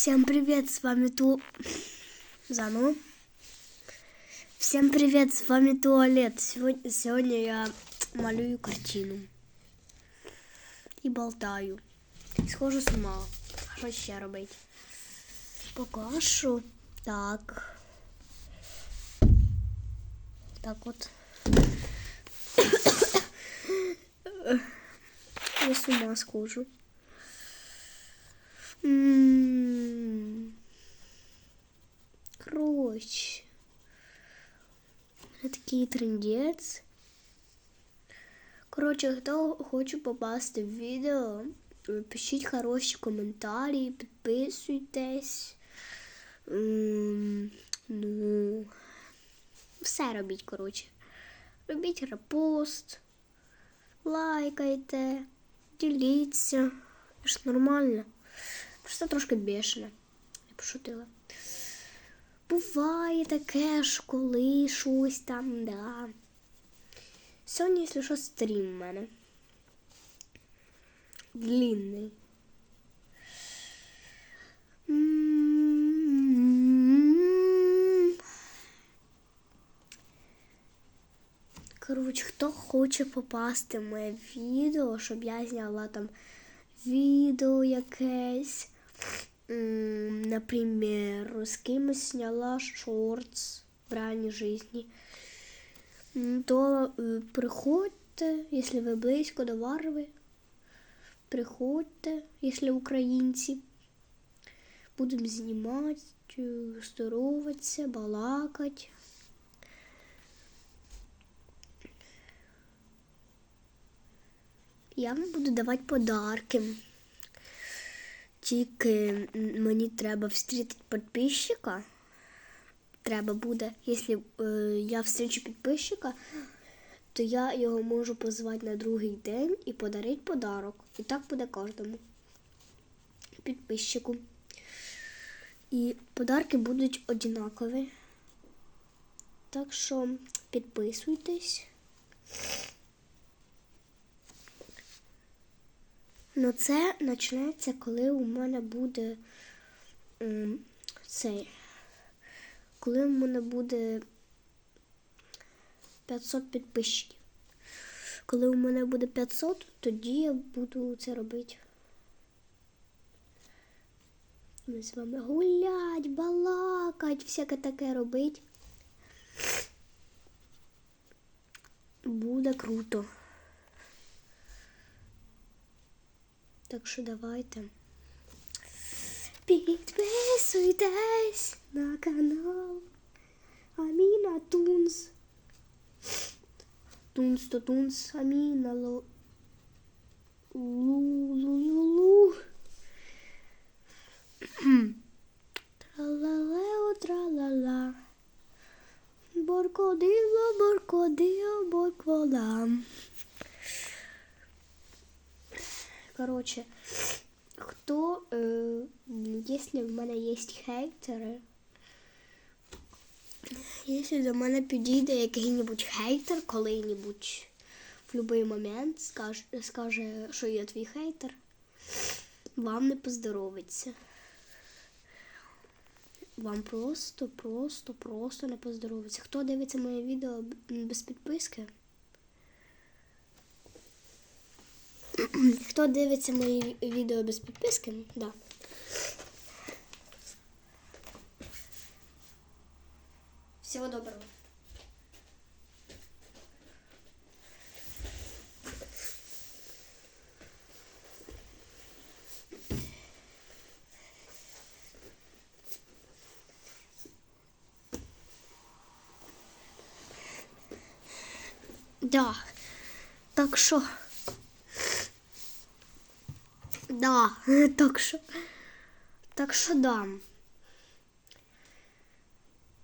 Всем привет, с вами Ту... Заново. Всем привет, с вами Туалет. Сегодня, сегодня я малюю картину. І болтаю. Схожу з ума. Що ще робити? Покажу. Так. Так от. Я з ума схожу. М. трендець. Коротше, хто хоче попасти в відео, пишіть хороші коментарі, підписуйтесь. Ну, все робіть, коротше. Робіть репост, лайкайте, діліться. Це ж нормально. Просто трошки бешено. Я пошутила. Буває таке ж, коли щось там, да. Сьогодні, якщо що, стрім в мене. Длинний. Коротше, хто хоче попасти в моє відео, щоб я зняла там відео якесь. М, Наприклад, з кимось зняла шортс в реальній житті. То е, приходьте, якщо ви близько до Варви. Приходьте, якщо українці. Будемо знімати, е, здороватися, балакати. Я вам буду давати подарки. Тільки мені треба встріти підписчика. Треба буде, якщо е, я встрічу підписчика, то я його можу позвати на другий день і подарити подарок. І так буде кожному підписчику. І подарки будуть однакові. Так що підписуйтесь. Ну, це почнеться, коли у мене буде ем, цей. Коли у мене буде 500 підписчиків. Коли у мене буде 500, тоді я буду це робити. Ми з вами гулять, балакать, всяке таке робить. Буде круто. Так що давайте. Підписуйтесь на канал Аміна Тунс. Тунс то Тунс Аміна Лу Лу Лу Лу Лу Тралалео тралала Боркодило, боркодило, борквола Короче, кто, э, если в мене є хейтери, якщо до мене підійде який-небудь хейтер коли-небудь в будь-який момент скаже, скаже, що я твій хейтер, вам не поздоровиться. Вам просто, просто, просто не поздоровиться. Хто дивиться моє відео без підписки? Хто дивиться мої відео без підписки? Да. Всього доброго. Да. Так що. Да, так що. Так що да.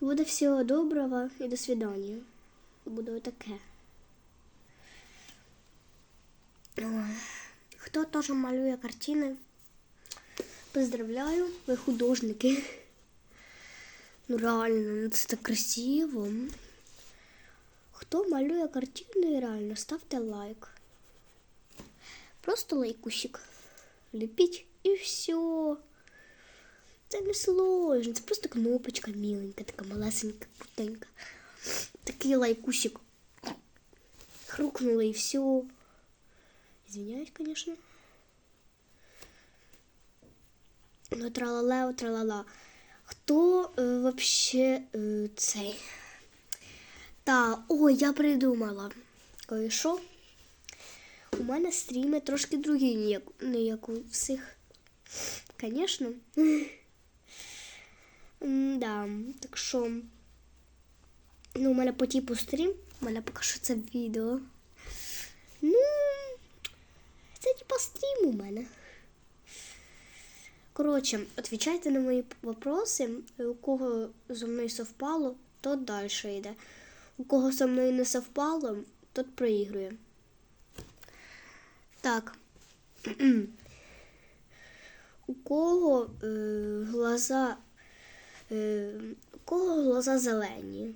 Буде всього доброго і до свидання. Буде отаке. Ой. Хто теж малює картини? Поздравляю, ви художники. Ну реально, ну це так красиво. Хто малює картини, реально, ставте лайк. Просто лайкусик. Лепить и все. Це не сложно, це просто кнопочка міленька, така малесенька, крутенька. Такий лайкусик. Хрукнули і все. Извиняюсь, конечно. Ну, тралалео, тралала. Хто е, вообще е, цей? Та, ой, я придумала. Кое-що. У мене стріми трошки другі, не як, не як у всіх. Конечно. да, так що. Ну, у мене по типу стрім. У мене поки що це відео. Ну, це типа стрім у мене. Коротше, відповідайте на мої вопроси. У кого зі мною совпало, тот далі йде. У кого зі мною не совпало, тот проігрує. Так. у кого е, глаза. Е, у кого глаза зелені?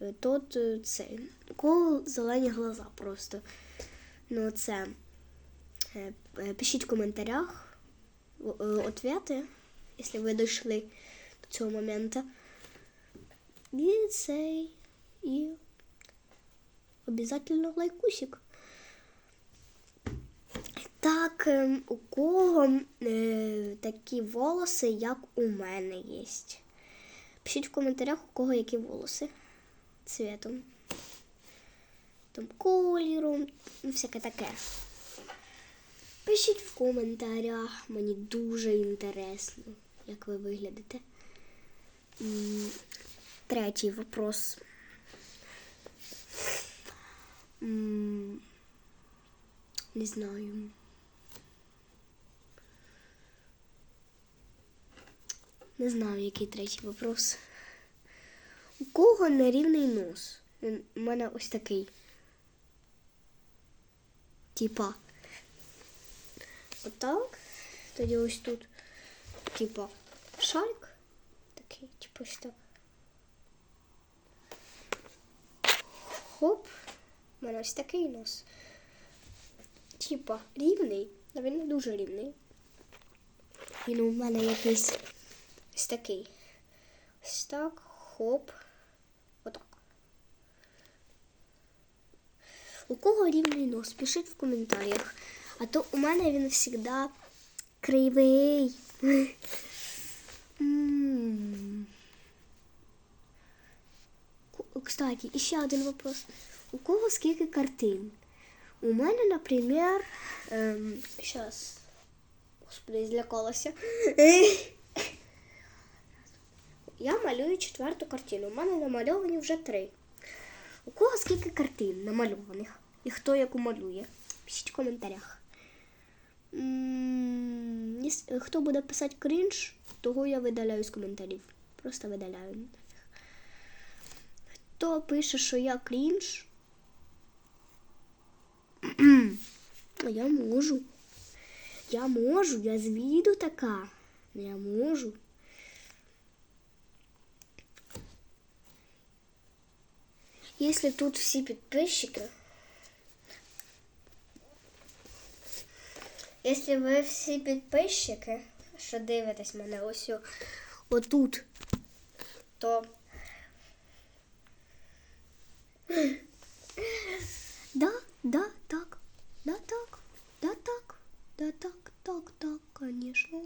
Е, Тот е, цей. У кого зелені глаза просто. Ну, це. Е, е, Пишіть в коментарях е, якщо ви дійшли до цього моменту. І цей. І обязательно лайкусик. Так, ем, у кого е, такі волоси, як у мене є. Пишіть в коментарях, у кого які волоси цвітом. Там кольором, всяке таке. Пишіть в коментарях, мені дуже інтересно, як ви виглядите. Третій вопрос. Не знаю. Не знаю, який третій вопрос. У кого нерівний нос? У мене ось такий. Типа. Отак. Тоді ось тут. Типа шарик. Такий, типу ось так. Хоп. У мене ось такий нос. Типа рівний, але він не дуже рівний. Він у мене якийсь ось такий. Ось так, хоп. Отак. У кого рівний нос? Пишіть в коментарях. А то у мене він завжди кривий. Кстати, еще один вопрос. У кого скільки картин? У мене, наприклад, ем, сейчас, господи, злякалася. Я малюю четверту картину. У мене намальовані вже три. У кого скільки картин намальованих? І хто яку малює? Пишіть в коментарях. Хто буде писати крінж, того я видаляю з коментарів. Просто видаляю. Хто пише, що я крінж? Я можу. Я можу, я з віду така. Я можу. Если тут всі підписчики, Якщо ви всі підписчики, що дивитесь мене ось отут, то да, да, так, да, так, да, так, да, так, так, так, конечно.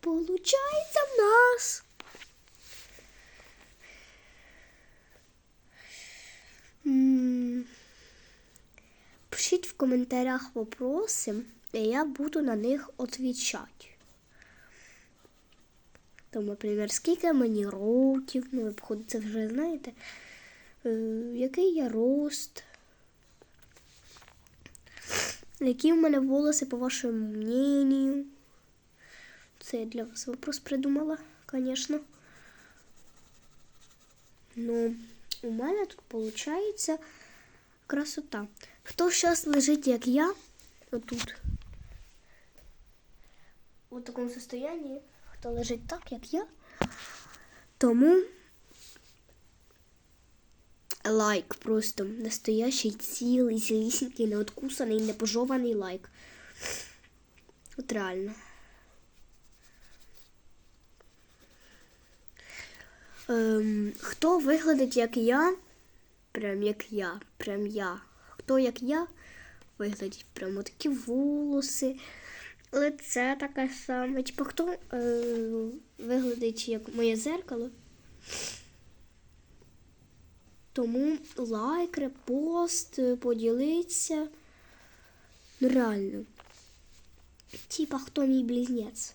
Получается в нас. М, Пишіть в коментарях вопроси, і я буду на них відповідати. Там, наприклад, скільки мені років, ну, ви, це вже знаєте, е, який я рост, які в мене волоси, по вашому мнению. Це я для вас вопрос придумала, звісно. Ну, у мене тут виходить красота. Хто зараз лежить, як я, отут, у такому состоянии, хто лежить так, як я, тому лайк просто настоящий, цілий, цілісінький, неоткусаний, непожований лайк. От реально. Ем, хто виглядить як я? Прям як я. Прям я. Хто як я? Виглядить прямо такі волоси. Лице таке саме. Типа хто е, виглядить як моє зеркало? Тому лайк, репост, поділиться. Ну реально. Типа хто мій близнець?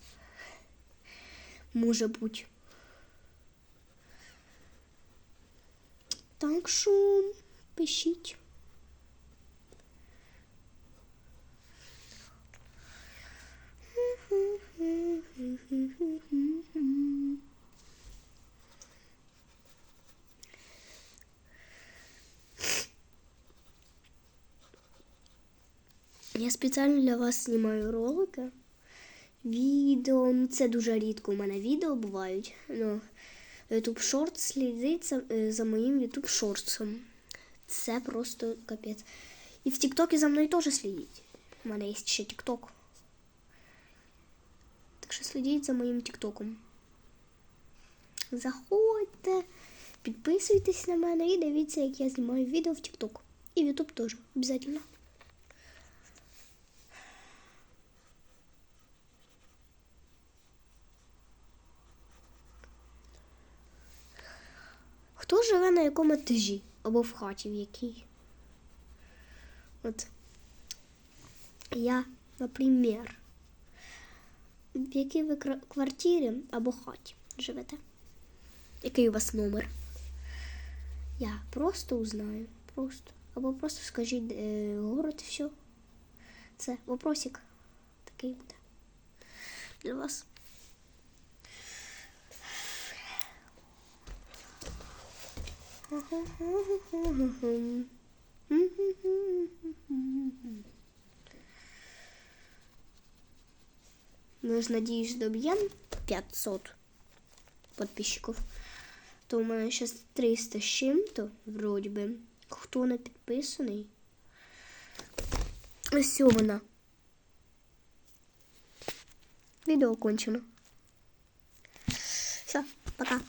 Може бути. Так що пишіть. Я спеціально для вас знімаю ролики. Відео, ну це дуже рідко у мене відео бувають. Ну, YouTube Shorts слідить за, е, за моїм YouTube Shorts. Це просто капець. І в TikTok за мною теж слідіть. У мене є ще TikTok. Так що слідіть за моїм TikTok. Заходьте, підписуйтесь на мене і дивіться, як я знімаю відео в TikTok. І в YouTube теж, обов'язково. Хто живе на якому етажі або в хаті в якій? От я, наприклад, в якій ви квартирі або хаті живете? Який у вас номер? Я просто узнаю. Просто. Або просто скажіть е, город і все. Це вопросик такий буде для вас. Мы же, надеюсь, добьем 500 подписчиков. То у мене сейчас 300 з чим-то, вроді би. Хто не підписаний? Ось вона. Відео кончено. Все, пока.